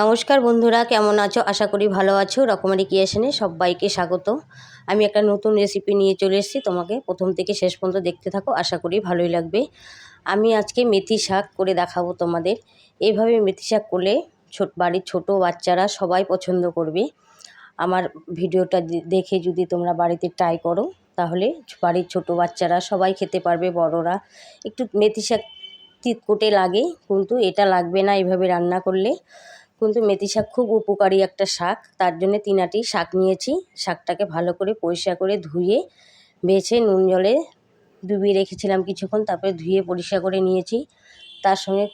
নমস্কার বন্ধুরা, কেমন আছো? আশা করি ভালো আছো। রকমারি ক্রিয়েশনে সবাইকে স্বাগত। আমি একটা নতুন রেসিপি নিয়ে চলে এসেছি। তোমাকে প্রথম থেকে শেষ পর্যন্ত দেখতে থাকো। আশা করি ভালোই লাগবে। আমি আজকে মেথি শাক করে দেখাবো তোমাদের। এইভাবে মেথি শাক করলে ছোট, বাড়ির ছোট বাচ্চারা সবাই পছন্দ করবে। আমার ভিডিওটা দেখে যদি তোমরা বাড়িতে ট্রাই করো, তাহলে বাড়ির ছোট বাচ্চারা সবাই খেতে পারবে, বড়রা। একটু মেথি শাক তিতকুটে লাগে, কিন্তু এটা লাগবে না এইভাবে রান্না করলে। কিন্তু মেথি শাক খুব উপকারী একটা শাক। তার জন্য তিনাটি শাক নিয়েছি। শাকটাকে ভালো করে পরিষ্কার করে ধুয়ে, বেছে নুন জলে ডুবিয়ে রেখেছিলাম কিছুক্ষণ, তারপরে ধুয়ে পরিষ্কার করে নিয়েছি। তার সঙ্গে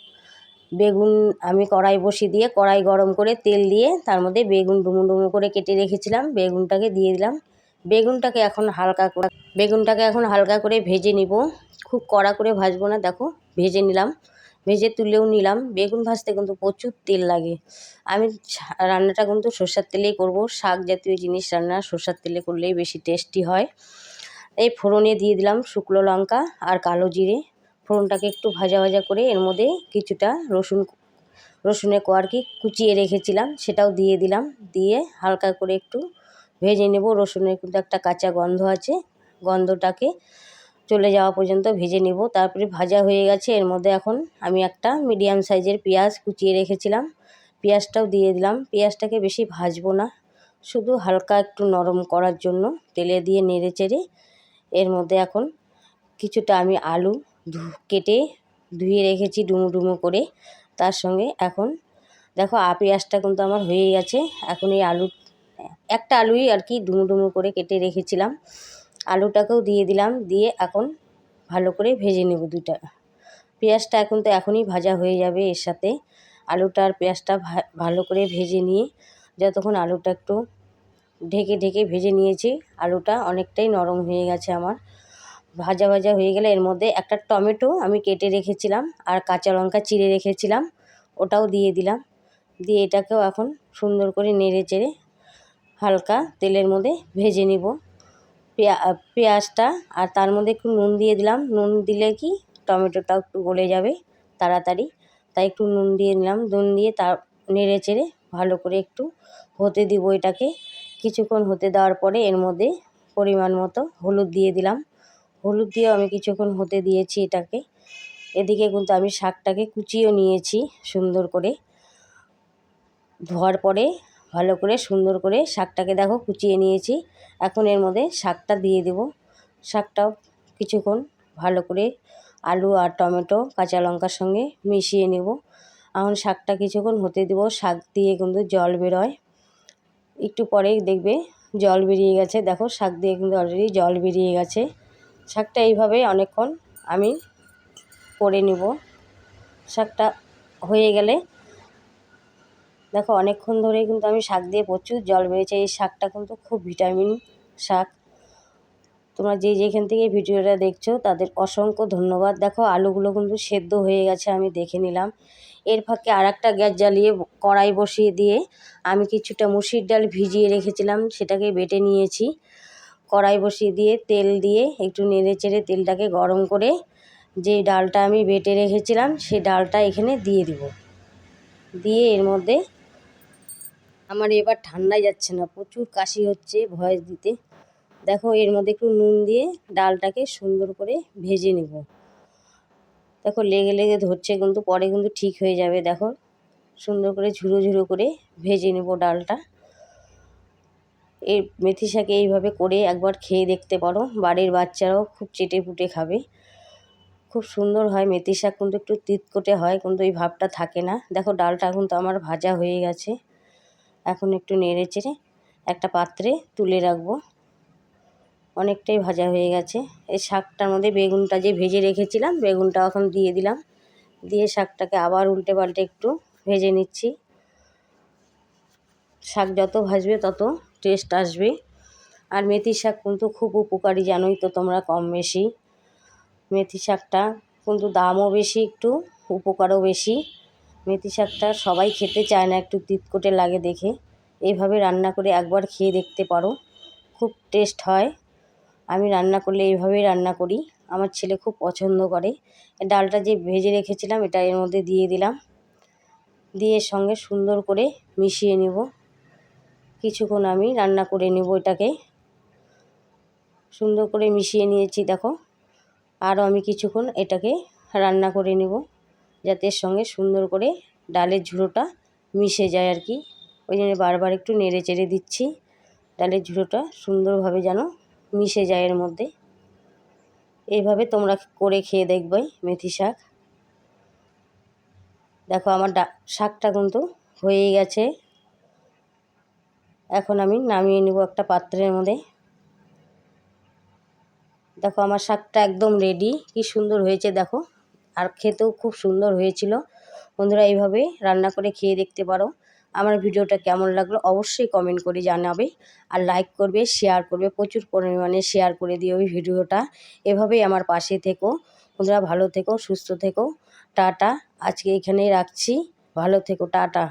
বেগুন আমি কড়াই বসিয়ে দিয়ে কড়াই গরম করে তেল দিয়ে তার মধ্যে বেগুন ডুমু ডুমু করে কেটে রেখেছিলাম। বেগুনটাকে দিয়ে দিলাম। বেগুনটাকে এখন হালকা করে, বেগুনটাকে এখন হালকা করে ভেজে নিব। খুব কড়া করে ভাজবো না, দেখো, ভেজে নিলাম। ভেজে তুলেও নিলাম। বেগুন ভাজতে কিন্তু প্রচুর তেল লাগে। আমি রান্নাটা কিন্তু সর্ষের তেলেই করব। শাক জাতীয় জিনিস রান্না সর্ষের তেলে করলেই বেশি টেস্টি হয়। এই ফোড়নে দিয়ে দিলাম শুকনো লঙ্কা আর কালো জিরে। ফোড়নটাকে একটু ভাজা ভাজা করে এর মধ্যে কিছুটা রসুন রসুনের কোয়ারকি কুচিয়ে রেখেছিলাম, সেটাও দিয়ে দিলাম। দিয়ে হালকা করে একটু ভেজে নেব। রসুনের কিন্তু একটা কাঁচা গন্ধ আছে। গন্ধটাকে চলে যাওয়া পর্যন্ত ভেজে নেব। তারপরে ভাজা হয়ে গেছে। এর মধ্যে এখন আমি একটা মিডিয়াম সাইজের পেঁয়াজ কুচিয়ে রেখেছিলাম। পেঁয়াজটাও দিয়ে দিলাম। পেঁয়াজটাকে বেশি ভাজবো না। শুধু হালকা একটু নরম করার জন্য তেলে দিয়ে নেড়ে চেড়ে এর মধ্যে এখন কিছুটা আমি আলু ধু- কেটে ধুয়ে রেখেছি ডুমো ডুমো করে। তার সঙ্গে এখন দেখো, আ পেঁয়াজটা কিন্তু আমার হয়ে গেছে। এখন এই আলু, একটা আলুই আর কি ডুমো ডুমো করে কেটে রেখেছিলাম। আলুটাকেও দিয়ে দিলাম, দিয়ে এখন ভালো করে ভেজে নেব দুটা পেঁয়াজটা এখন তো এখনই ভাজা হয়ে যাবে এর সাথে। আলুটা আর পেঁয়াজটা ভালো করে ভেজে নিয়ে যতক্ষণ আলুটা একটু ঢেকে ঢেকে ভেজে নিয়েছি, আলুটা অনেকটাই নরম হয়ে গেছে আমার। ভাজা ভাজা হয়ে গেলে এর মধ্যে একটা টমেটো আমি কেটে রেখেছিলাম আর কাঁচা লঙ্কা চিড়ে রেখেছিলাম, ওটাও দিয়ে দিলাম। দিয়ে এটাকেও এখন সুন্দর করে নেড়ে চেড়ে হালকা তেলের মধ্যে ভেজে নিব। পেঁয়াজটা আর তার মধ্যে একটু নুন দিয়ে দিলাম। নুন দিলে কি টমেটোটাও একটু গলে যাবে তাড়াতাড়ি। তাই একটু নুন দিয়ে নিলাম। নুন দিয়ে তার নেড়ে চেড়ে ভালো করে একটু হতে দিব এটাকে। কিছুক্ষণ হতে দেওয়ার পরে এর মধ্যে পরিমাণ মতো হলুদ দিয়ে দিলাম। হলুদ দিয়েও আমি কিছুক্ষণ হতে দিয়েছি এটাকে। এদিকে কিন্তু আমি শাকটাকে কুচিয়েও নিয়েছি সুন্দর করে। ধোয়ার পরে ভালো করে সুন্দর করে শাকটাকে দেখো কুচিয়ে নিয়েছি। এখন এর মধ্যে শাকটা দিয়ে দেব। শাকটাও কিছুক্ষণ ভালো করে আলু আর টমেটো, কাঁচা লঙ্কার সঙ্গে মিশিয়ে নেব। এখন শাকটা কিছুক্ষণ হতে দেবো। শাক দিয়ে কিন্তু জল বেরোয়। একটু পরেই দেখবে জল বেরিয়ে গেছে। দেখো শাক দিয়ে কিন্তু অলরেডি জল বেরিয়ে গেছে। শাকটা এইভাবে অনেকক্ষণ আমি করে নেব। শাকটা হয়ে গেলে দেখো, অনেকক্ষণ ধরেই কিন্তু আমি শাক দিয়ে প্রচুর জল বেরিয়েছে এই শাকটা কিন্তু খুব ভিটামিন শাক। তোমরা যে যেখান থেকে ভিডিওটা দেখছ, তাদের অসংখ্য ধন্যবাদ। দেখো, আলুগুলো কিন্তু সেদ্ধ হয়ে গেছে, আমি দেখে নিলাম। এর ফাঁকে আর একটা গ্যাস জ্বালিয়ে কড়াই বসিয়ে দিয়ে আমি কিছুটা মুসির ডাল ভিজিয়ে রেখেছিলাম, সেটাকে বেটে নিয়েছি। কড়াই বসিয়ে দিয়ে তেল দিয়ে একটু নেড়ে চেড়ে তেলটাকে গরম করে যে ডালটা আমি বেটে রেখেছিলাম সেই ডালটা এখানে দিয়ে দিব। দিয়ে এর মধ্যে আমার এবার ঠান্ডায় যাচ্ছে না, প্রচুর কাশি হচ্ছে ভয়েস দিতে। দেখো, এর মধ্যে একটু নুন দিয়ে ডালটাকে সুন্দর করে ভেজে নেব। দেখো, লেগে লেগে ধরছে কিন্তু পরে কিন্তু ঠিক হয়ে যাবে, দেখো। সুন্দর করে ঝুরো ঝুরো করে ভেজে নেব ডালটা। এর মেথি শাকে এইভাবে করে একবার খেয়ে দেখতে পারো, বাড়ির বাচ্চারাও খুব চেটে পুটে খাবে। খুব সুন্দর হয়, মেথি শাক কিন্তু একটু তিতকোটে হয়, কিন্তু এই ভাবটা থাকে না। দেখো, ডালটা কিন্তু আমার ভাজা হয়ে গেছে। এখন একটু নেড়ে চেড়ে একটা পাত্রে তুলে রাখব। অনেকটাই ভাজা হয়ে গেছে। এই শাকটার মধ্যে বেগুনটা যে ভেজে রেখেছিলাম বেগুনটা এখন দিয়ে দিলাম। দিয়ে শাকটাকে আবার উল্টে পাল্টে একটু ভেজে নিচ্ছি। শাক যত ভাজবে তত টেস্ট আসবে। আর মেথি শাক কিন্তু খুব উপকারী জানোই তো তোমরা কম বেশি। মেথি শাকটা কিন্তু দামও বেশি, একটু উপকারও বেশি। মেথি শাকটা সবাই খেতে চায় না, একটু তিতকোটে লাগে দেখে। এইভাবে রান্না করে একবার খেয়ে দেখতে পারো। খুব টেস্ট হয়। আমি রান্না করলে এইভাবেই রান্না করি। আমার ছেলে খুব পছন্দ করে। ডালটা যে ভেজে রেখেছিলাম, এটা এর মধ্যে দিয়ে দিলাম। দিয়ে সঙ্গে সুন্দর করে মিশিয়ে নেব। কিছুক্ষণ আমি রান্না করে নেব এটাকে। সুন্দর করে মিশিয়ে নিয়েছি, দেখো। আরও আমি কিছুক্ষণ এটাকে রান্না করে নেব। যাতে এর সঙ্গে সুন্দর করে ডালের ঝুড়োটা মিশে যায় আর কি। ওই জন্য বারবার একটু নেড়ে চেড়ে দিচ্ছি। ডালের ঝুড়োটা সুন্দরভাবে যেন মিশে যায় এর মধ্যে। এইভাবে তোমরা করে খেয়ে দেখবে মেথি শাক। দেখো আমার ডা, শাকটা কিন্তু হয়ে গেছে। এখন আমি নামিয়ে নেব একটা পাত্রের মধ্যে। দেখো আমার শাকটা একদম রেডি কি সুন্দর হয়েছে দেখো। আর খেতেও খুব সুন্দর হয়েছিল। বন্ধুরা, এইভাবেই রান্না করে খেয়ে দেখতে পারো। আমার ভিডিওটা কেমন লাগল অবশ্যই কমেন্ট করে জানাবে আর লাইক করবে শেয়ার করবে, প্রচুর পরিমাণে শেয়ার করে দিও ওই ভিডিওটা। এভাবেই আমার পাশে থেকো। বন্ধুরা, ভালো থেকো, সুস্থ থেকো। টাটা। আজকে এখানেই রাখছি। ভালো থেকো, টাটা।